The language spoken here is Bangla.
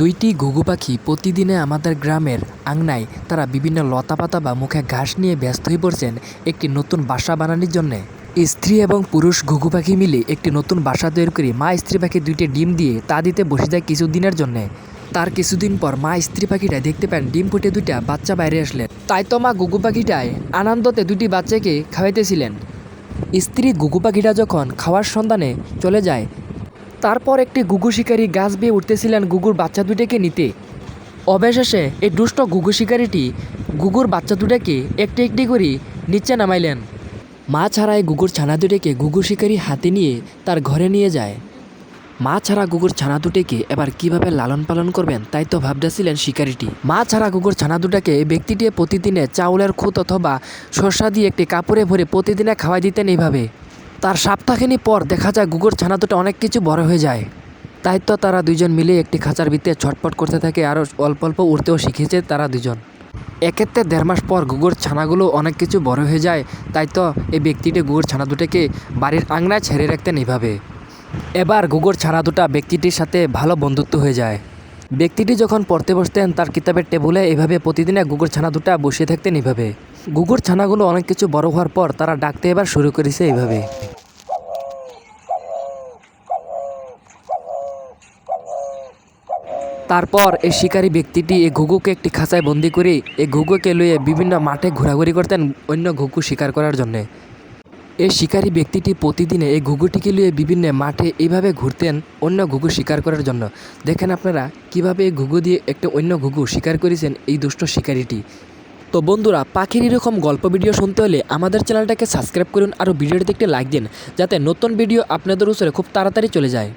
দুইটি ঘুঘু পাখি প্রতিদিনে আমাদের গ্রামের আংনায় তারা বিভিন্ন লতাপাতা বা মুখে ঘাস নিয়ে ব্যস্ত হয়ে পড়ছেন একটি নতুন বাসা বানানোর জন্যে। স্ত্রী এবং পুরুষ ঘুঘু পাখি মিলে একটি নতুন বাসা তৈরি করে মা স্ত্রী পাখি দুইটি ডিম দিয়ে তা দিতে বসে যায় কিছুদিনের জন্যে। তার কিছুদিন পর মা স্ত্রী পাখিটা দেখতে পান ডিম ফুটে দুইটা বাচ্চা বাইরে আসলেন। তাই তো মা ঘুঘু পাখিটায় আনন্দতে দুটি বাচ্চাকে খাওয়াইতেছিলেন। স্ত্রী ঘুঘু পাখিটা যখন খাওয়ার সন্ধানে চলে যায় তারপর একটি গুগু শিকারী গাছ বেয়ে উঠতেছিলেন গুগুর বাচ্চা দুটাকে নিতে। অবশেষে এই দুষ্ট গুগু শিকারীটি গুগুর বাচ্চা দুটাকে একটি একটি করে নিচে নামাইলেন। মা ছাড়া এই গুগুর ছানা দুটিকে গুগু শিকারী হাতে নিয়ে তার ঘরে নিয়ে যায়। মা ছাড়া গুগুর ছানা দুটিকে এবার কীভাবে লালন পালন করবেন তাই তো ভাবতেছিলেন শিকারিটি। মা ছাড়া গুগুর ছানা দুটাকে ব্যক্তিটি প্রতিদিনে চাউলের খুঁত অথবা শসা দিয়ে একটি কাপড়ে ভরে প্রতিদিনে খাওয়াই দিতেন এইভাবে। তার সপ্তাহখানি পর দেখা যায় গুগুর ছানা দুটো অনেক কিছু বড় হয়ে যায়। তাই তো তারা দুজন মিলে একটি খাঁচার ভিতরে ছটপট করতে থাকে আরও অল্প অল্প উঠতেও শিখেছে তারা দুজন এক্ষেত্রে দেড় মাস পর গুগুর ছানাগুলো অনেক কিছু বড় হয়ে যায় তাই তো এই ব্যক্তিটি গুগুর ছানা দুটোকে বাড়ির আংনায় ছেড়ে রাখতেন এইভাবে এবার গুগুর ছানা দুটা ব্যক্তিটির সাথে ভালো বন্ধুত্ব হয়ে যায়। ব্যক্তিটি যখন পড়তে বসতেন, তার কিতাবের টেবুলে এভাবে প্রতিদিনে গুগুর ছানা দুটা বসে থাকতেন এইভাবে গুগুর ছানাগুলো অনেক কিছু বড় হওয়ার পর তারা ডাকতে এবার শুরু করেছে এইভাবে। তারপর এই শিকারী ব্যক্তিটি এই ঘুঘুকে একটি খাঁচায় বন্দি করে এই ঘুঘুকে লইয়ে বিভিন্ন মাঠে ঘোরাঘুরি করতেন অন্য ঘুঘু শিকার করার জন্যে। এই শিকারী ব্যক্তিটি প্রতিদিনে এই ঘুঘুটিকে নিয়ে বিভিন্ন মাঠে এইভাবে ঘুরতেন অন্য ঘুঘু শিকার করার জন্য। দেখেন আপনারা, কীভাবে এই ঘুঘু দিয়ে একটা অন্য ঘুঘু শিকার করেছেন এই দুষ্ট শিকারীটি। তো বন্ধুরা, পাখির এরকম গল্প ভিডিও শুনতে হলে আমাদের চ্যানেলটাকে সাবস্ক্রাইব করুন আর ভিডিওটিতে একটি লাইক দিন, যাতে নতুন ভিডিও আপনাদের উপরে খুব তাড়াতাড়ি চলে যায়।